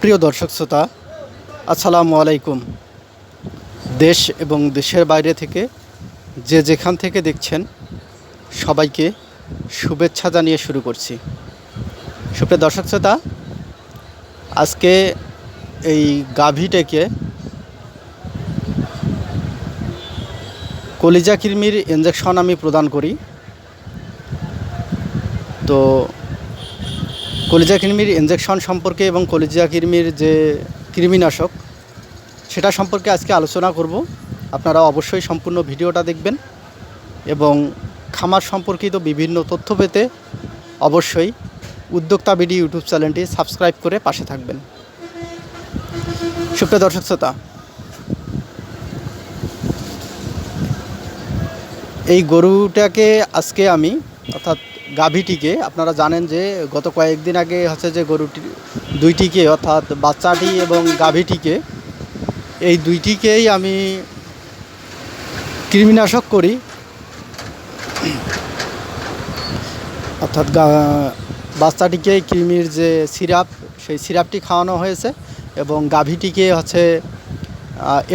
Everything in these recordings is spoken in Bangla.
সুপ্রিয় দর্শক শ্রোতা, আসসালামু আলাইকুম। দেশ এবং দেশের বাইরে থেকে যে যেখান থেকে দেখছেন, সবাইকে শুভেচ্ছা জানিয়ে শুরু করছি। সুপ্রিয় দর্শক শ্রোতা, আজকে এই গাভীটাকে কলিজা কৃমির ইঞ্জেকশন আমি প্রদান করি। তো কলিজা কৃমির ইঞ্জেকশন সম্পর্কে এবং কলিজা কৃমির যে কৃমিনাশক, সেটা সম্পর্কে আজকে আলোচনা করব। আপনারা অবশ্যই সম্পূর্ণ ভিডিওটা দেখবেন এবং খামার সম্পর্কিত বিভিন্ন তথ্য পেতে অবশ্যই উদ্যোক্তা বিডি ইউটিউব চ্যানেলটি সাবস্ক্রাইব করে পাশে থাকবেন। সুপ্রিয় দর্শক শ্রোতা, এই গরুটাকে আজকে আমি অর্থাৎ গাভীটিকে, আপনারা জানেন যে গত কয়েকদিন আগে হচ্ছে যে গরুটি, দুইটিকে অর্থাৎ বাচ্চাটি এবং গাভীটিকে, এই দুইটিকেই আমি কৃমিনাশক করি। অর্থাৎ বাচ্চাটিকে কৃমির যে সিরাপ, সেই সিরাপটি খাওয়ানো হয়েছে এবং গাভীটিকে হচ্ছে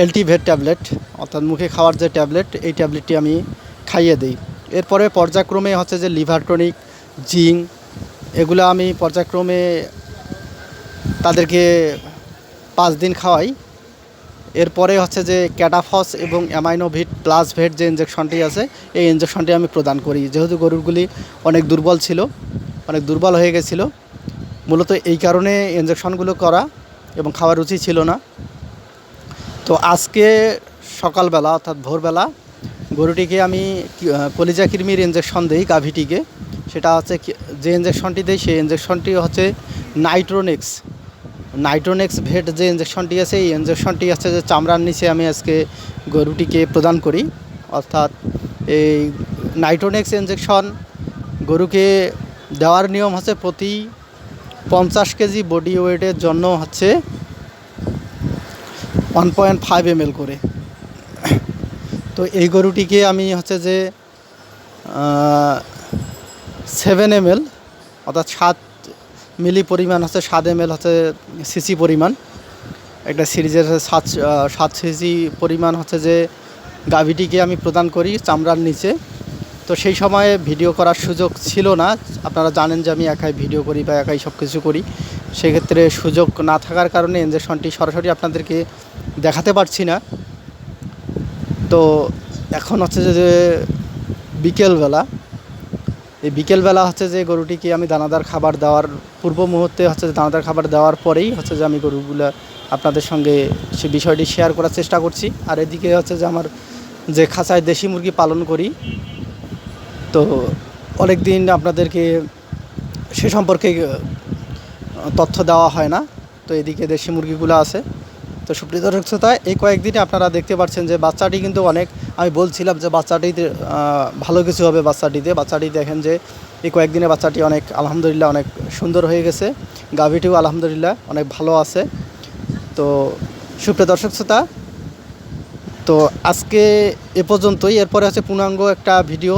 এলটিভেট ট্যাবলেট, অর্থাৎ মুখে খাওয়ার যে ট্যাবলেট, এই ট্যাবলেটটি আমি খাইয়ে দিই। এরপরে পর্যায়ক্রমে হচ্ছে যে লিভার টনিক জিং এগুলো আমি পর্যায়ক্রমে তাদেরকে পাঁচ দিন খাওয়াই। এরপরে হচ্ছে যে ক্যাটাফস এবং অ্যামাইনোভিট প্লাস ভেট যে ইঞ্জেকশনটি আছে, এই ইঞ্জেকশনটি আমি প্রদান করি। যেহেতু গরুগুলি অনেক দুর্বল ছিল, অনেক দুর্বল হয়ে গেছিল, মূলত এই কারণে ইঞ্জেকশনগুলো করা এবং খাওয়ার রুচি ছিল না। তো আজকে সকালবেলা অর্থাৎ ভোরবেলা গরুটিকে আমি কলিজা কৃমির ইঞ্জেকশন দিই গাভীটিকে। সেটা হচ্ছে যে ইঞ্জেকশনটি দিই সেই ইঞ্জেকশনটি হচ্ছে নাইট্রোনিক্স নাইট্রোনেক্স ভেট যে ইঞ্জেকশনটি আছে, এই ইঞ্জেকশনটি হচ্ছে যে চামড়ার নিচে আমি আজকে গরুটিকে প্রদান করি। অর্থাৎ এই নাইট্রোনেক্স ইঞ্জেকশন গরুকে দেওয়ার নিয়ম হচ্ছে প্রতি পঞ্চাশ কেজি বডি ওয়েটের জন্য হচ্ছে ওয়ান পয়েন্ট ফাইভ এম করে। তো এই গরুটিকে আমি হচ্ছে যে সেভেন এম এল অর্থাৎ সাত মিলি পরিমাণ হচ্ছে সাত এম এল হচ্ছে সিসি পরিমাণ। একটা সিরিজের সাত সাত সিসি পরিমাণ হচ্ছে যে গাভীটিকে আমি প্রদান করি চামড়ার নিচে। তো সেই সময়ে ভিডিও করার সুযোগ ছিল না। আপনারা জানেন যে আমি একাই ভিডিও করি বা একাই সব কিছু করি। সেক্ষেত্রে সুযোগ না থাকার কারণে ইঞ্জেকশনটি সরাসরি আপনাদেরকে দেখাতে পারছি না। তো এখন হচ্ছে যে বিকেলবেলা, এই বিকেলবেলা হচ্ছে যে গরুটিকে আমি দানাদার খাবার দেওয়ার পূর্ব মুহূর্তে হচ্ছে যে দানাদার খাবার দেওয়ার পরেই হচ্ছে যে আমি গরুগুলা আপনাদের সঙ্গে সে বিষয়টি শেয়ার করার চেষ্টা করছি। আর এদিকে হচ্ছে যে আমার যে খাঁচায় দেশি মুরগি পালন করি, তো অনেক দিন আপনাদেরকে সে সম্পর্কে তথ্য দেওয়া হয় না। তো এদিকে দেশি মুরগিগুলো আছে। তো সুপ্রিয় দর্শক শ্রোতা, এই কয়েকদিনে আপনারা দেখতে পাচ্ছেন যে বাচ্চাটি কিন্তু অনেক, আমি বলছিলাম যে বাচ্চাটিতে ভালো কিছু হবে বাচ্চাটিতে। বাচ্চাটি দেখেন যে এই কয়েকদিনে বাচ্চাটি অনেক, আলহামদুলিল্লাহ অনেক সুন্দর হয়ে গেছে। গাভীটিও আলহামদুলিল্লাহ অনেক ভালো আছে। তো সুপ্রিয় দর্শক শ্রোতা, তো আজকে এ পর্যন্তই। এরপরে হচ্ছে পূর্ণাঙ্গ একটা ভিডিও,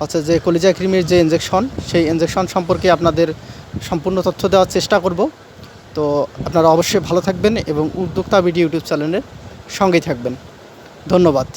হচ্ছে যে কলিজা ক্রিমের যে ইঞ্জেকশন সেই ইঞ্জেকশন সম্পর্কে আপনাদের সম্পূর্ণ তথ্য দেওয়ার চেষ্টা করব। তো আপনারা অবশ্যই ভালো থাকবেন এবং উদ্যোক্তা ভিডিও ইউটিউব চ্যানেলের সঙ্গেই থাকবেন। ধন্যবাদ।